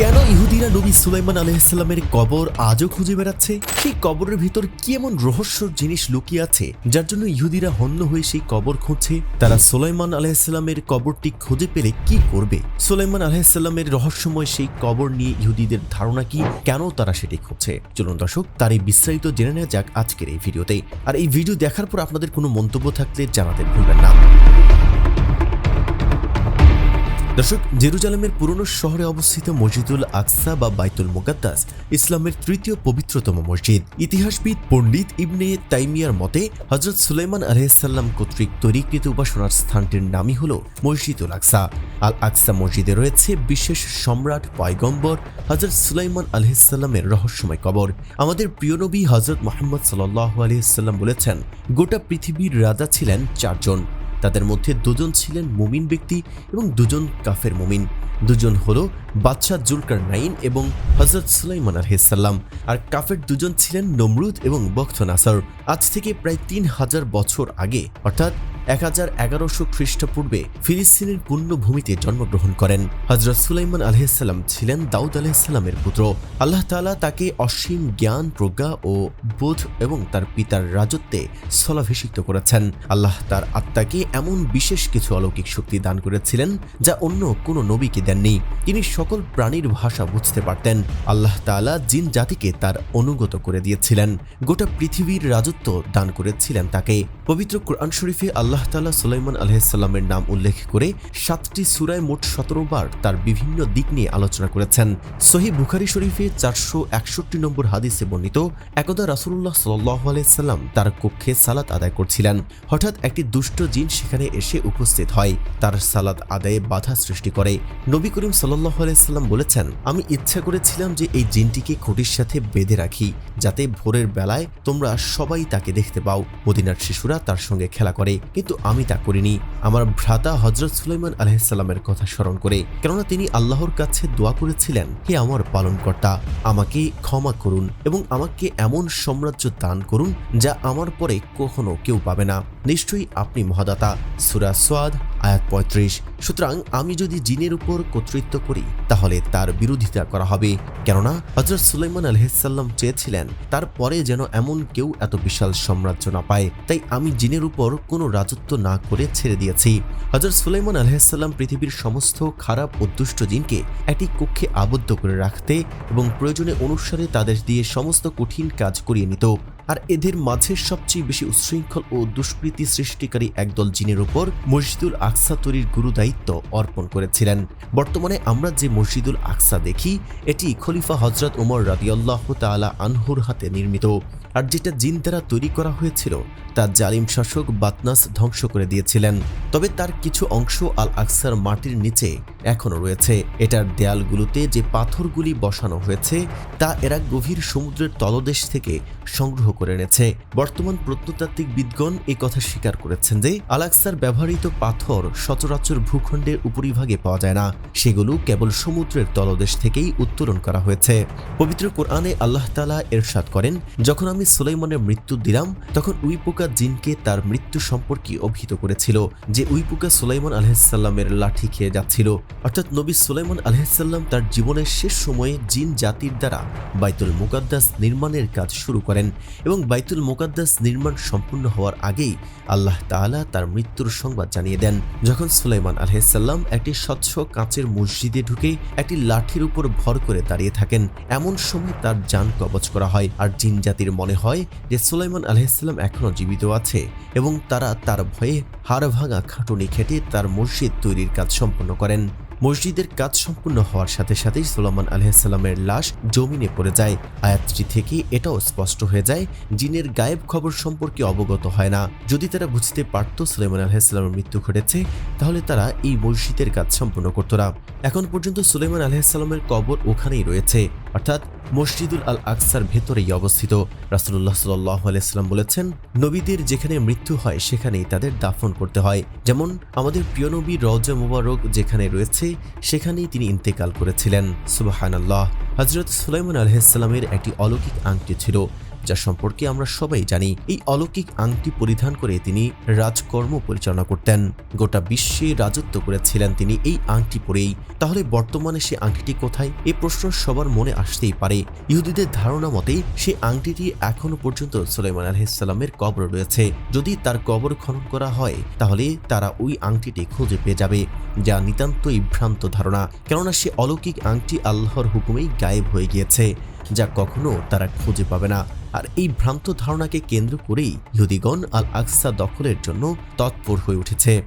কেন ইহুদিরা নবী সুলাইমান আলহিসাল্লামের কবর আজও খুঁজে বেড়াচ্ছে? সেই কবরের ভিতর কি এমন রহস্যর জিনিস লুকিয়ে আছে, যার জন্য ইহুদিরা হন্য হয়ে সেই কবর খুঁজছে? তারা সুলাইমান আলহিসাল্লামের কবরটি খুঁজে পেলে কি করবে? সুলাইমান আলহিসাল্লামের রহস্যময় সেই কবর নিয়ে ইহুদিদের ধারণা কি? কেন তারা সেটি খুঁজছে? চলুন দর্শক, তার এই বিস্তারিত জেনে নেওয়া যাক আজকের এই ভিডিওতে। আর এই ভিডিও দেখার পর আপনাদের কোনো মন্তব্য থাকলে জানাতে ভুলবেন না। দর্শক, জেরুজালেমের পুরনো শহরে অবস্থিত মসজিদুল আকসা বা বাইতুল মুকাদ্দাস ইসলামের তৃতীয় পবিত্রতম মসজিদ। ইতিহাসবিদ পণ্ডিত ইবনে তাইমিয়ার মতে হজরত সুলাইমান আলহাম কর্তৃক তৈরিকৃত উপাসনার স্থানটির নামই হল মসজিদুল আকসা। আল আকসা মসজিদে রয়েছে বিশেষ সম্রাট পয়গম্বর হজরত সুলাইমান আলহিসাল্লামের রহস্যময় কবর। আমাদের প্রিয় নবী হজরত মোহাম্মদ সাল্লাহ আলহিসাল্লাম বলেছেন, গোটা পৃথিবীর রাজা ছিলেন চারজন। তাদের মধ্যে দুজন ছিলেন মুমিন ব্যক্তি এবং দুজন কাফের মুমিন। দুজন হলো বাদশাহ জুলকার নাইন এবং হজরত সুলাইমান আলহিসাল্লাম আর কাফের দুজন ছিলেন নমরুদ এবং বক্ত নাসার। আজ থেকে প্রায় তিন হাজার বছর আগে, অর্থাৎ এক হাজার এগারোশো খ্রিস্টপূর্বে ফিলিস্তিনের পুণ্যভূমিতে জন্মগ্রহণ করেন। হজরত সুলাইমান আলহিসাল্লাম ছিলেন দাউদ আলহিসাল্লামের পুত্র। আল্লাহ তালা তাকে অসীম জ্ঞান, প্রজ্ঞা ও বোধ এবং তার পিতার রাজত্বে স্থলাভিষিক্ত করেছেন। আল্লাহ তার আত্মাকে এমন বিশেষ কিছু অলৌকিক শক্তি দান করেছিলেন যা অন্য কোনো নবীকে দেননি। তিনি সকল প্রাণীর ভাষা বুঝতে পারতেন। আল্লাহ তাআলা জিন জাতিকে তার অনুগত করে দিয়েছিলেন। গোটা পৃথিবীর রাজত্ব দান করেছিলেন তাকে। পবিত্র কোরআন শরীফে আল্লাহ তাআলা সুলাইমান আলহিসাল্লামের নাম উল্লেখ করে সাতটি সুরায় মোট সতেরো বার তার বিভিন্ন দিক নিয়ে আলোচনা করেছেন। সহি বুখারি শরীফে চারশো একষট্টি নম্বর হাদিসে বর্ণিত, একদা রাসুল্লাহ সাল্লাহ আলাইসাল্লাম তার কক্ষে সালাত আদায় করছিলেন। হঠাৎ একটি দুষ্ট জিন সেখানে এসে উপস্থিত হয়, তার সালাত আদায়ে বাধা সৃষ্টি করে। নবী করিম সাল্লাহ আলাইসাল্লাম বলেছেন, আমি ইচ্ছা করেছিলাম যে এই জিনটিকে খুঁটির সাথে বেঁধে রাখি, যাতে ভোরের বেলায় তোমরা সবাই তাকে দেখতে পাও। মদিনার শিশুরা তার সঙ্গে খেলা করে কিন্তু আমি তা করিনি। আমার ভ্রাতা হজরত সুলাইমান আলহিসাল্লামের কথা স্মরণ করে, কেননা তিনি আল্লাহর কাছে দোয়া করেছিলেন, হে আমার পালনকর্তা, আমাকে ক্ষমা করুন এবং আমাকে এমন সাম্রাজ্য দান করুন যা আমার পরে কখনো কেউ পাবে না। নিশ্চয়ই আপনি মহাদাতা, সুরা সোয়াদ আয়াত পঁয়ত্রিশ, সুতরাং আমি যদি জিনের উপর কর্তৃত্ব করি, তাহলে তার বিরোধিতা করা হবে। কেননা হজরত সুলাইমান আলহিসাল্লাম চেয়েছিলেন, তারপরে যেন এমন কেউ এত বিশাল সাম্রাজ্য না পায়। তাই আমি জিনের উপর কোনো রাজত্ব না করে ছেড়ে দিয়েছি। হজরত সুলাইমান আলহিসাল্লাম পৃথিবীর সমস্ত খারাপ ও দুষ্ট জিনকে একটি কক্ষে আবদ্ধ করে রাখতে এবং প্রয়োজনে অনুসারে তাদের দিয়ে সমস্ত কঠিন কাজ করিয়ে নিত। আর এদের মাঝে সবচেয়ে বেশি উচ্ছৃঙ্খল ও দুষ্কৃতি সৃষ্টিকারী একদল জিনের উপর মসজিদুল আকসা তৈরির গুরু দায়িত্ব অর্পণ করেছিলেন। বর্তমানে আমরা যে মসজিদুল আকসা দেখি, এটি খলিফা হজরত উমর রাদিয়াল্লাহ তালা আনহুর হাতে নির্মিত। আর যেটা জিন দ্বারা তৈরি করা হয়েছিল তা জালিম শাসক বাতনাস ধ্বংস করে দিয়েছিলেন। তবে তার কিছু অংশ আল আকসার মাটির নিচে এখনও রয়েছে। এটার দেয়ালগুলোতে যে পাথরগুলি বসানো হয়েছে, তা এরা গভীর সমুদ্রের তলদেশ থেকে সংগ্রহ করে এনেছে। বর্তমান প্রত্নতাত্ত্বিক বিদগণ এই কথা স্বীকার করেছেন যে আলাক্সার ব্যবহৃত পাথর সচরাচর ভূখণ্ডের উপরিভাগে পাওয়া যায় না। সেগুলো কেবল সমুদ্রের তলদেশ থেকেই উত্তোলন করা হয়েছে। পবিত্র কোরআনে আল্লাহ তালা এরশাদ করেন, যখন আমি সুলাইমানের মৃত্যু দিলাম, তখন উইপোকা জিনকে তার মৃত্যু সম্পর্কে অভিহিত করেছিল, যে উইপোকা সুলাইমান আলহিসাল্লামের লাঠি খেয়ে যাচ্ছিল। অর্থাৎ নবী সুলাইমান আলহিসাল্লাম তার জীবনের শেষ সময়ে জিন জাতির দ্বারা বাইতুল মুকাদ্দাস নির্মাণের কাজ শুরু করেন এবং বাইতুল মুকাদ্দাস নির্মাণ সম্পূর্ণ হওয়ার আগেই আল্লাহ তাআলা তার মৃত্যুর সংবাদ জানিয়ে দেন। যখন সুলাইমান আলহিসাল্লাম একটি স্বচ্ছ কাঁচের মসজিদে ঢুকে একটি লাঠির উপর ভর করে দাঁড়িয়ে থাকেন, এমন সময় তার যান কবচ করা হয়। আর জিন জাতির মনে হয় যে সুলাইমান আলহিসাল্লাম এখনও জীবিত আছে এবং তারা তার ভয়ে হাড় ভাঙা খাটুনি খেটে তার মসজিদ তৈরির কাজ সম্পন্ন করেন। মসজিদের কাজ সম্পূর্ণ হওয়ার সাথে সাথেই সুলাইমান আলহিসাল্লামের লাশ জমিনে পড়ে যায়। আয়াতটি থেকে এটাও স্পষ্ট হয়ে যায়, জিনের গায়েব খবর সম্পর্কে অবগত হয় না। যদি তারা বুঝতে পারত সুলাইমান আলহিসাল্লামের মৃত্যু ঘটেছে, তাহলে তারা এই মসজিদের কাজ সম্পূর্ণ করত না। এখন পর্যন্ত সুলাইমান আলহিসাল্লামের কবর ওখানেই রয়েছে, অর্থাৎ মসজিদুল আল আকসার ভেতরেই অবস্থিত। রাসুল্লাহ সাল্লাহ আলাইসাল্লাম বলেছেন, নবীদের যেখানে মৃত্যু হয়, সেখানেই তাদের দাফন করতে হয়। যেমন আমাদের প্রিয় নবী রওজা মুবারক যেখানে রয়েছে, সেখানেই তিনি ইন্তেকাল করেছিলেন। সুবাহান আল্লাহ হজরত সুলাইমান আলহিসাল্লামের একটি অলৌকিক আংটি ছিল। যা সম্পর্কে আমরা সবাই জানি, এই অলৌকিক আংটি পরিধান করে তিনি রাজকর্ম পরিচালনা করতেন। গোটা বিশ্বে রাজত্ব করেছিলেন তিনি এই আংটি পরেই। তাহলে বর্তমানে সে আংটিটি কোথায়? এ প্রশ্ন সবার মনে আসতেই পারে। ইহুদিদের ধারণা মতে, সে আংটিটি এখনও পর্যন্ত সুলাইমান আলহিসাল্লামের কবর রয়েছে। যদি তার কবর খনন করা হয়, তাহলে তারা ওই আংটিটি খুঁজে পেয়ে যাবে, যা নিতান্তই ভ্রান্ত ধারণা। কেননা সে অলৌকিক আংটি আল্লাহর হুকুমেই গায়েব হয়ে গিয়েছে। যা কখনো তারা খুঁজে পাবে না। আর এই ভ্রান্ত ধারণাকে কেন্দ্র করেই ইহুদিগণ আল আকসা দখলের জন্য তৎপর হয়ে উঠেছে।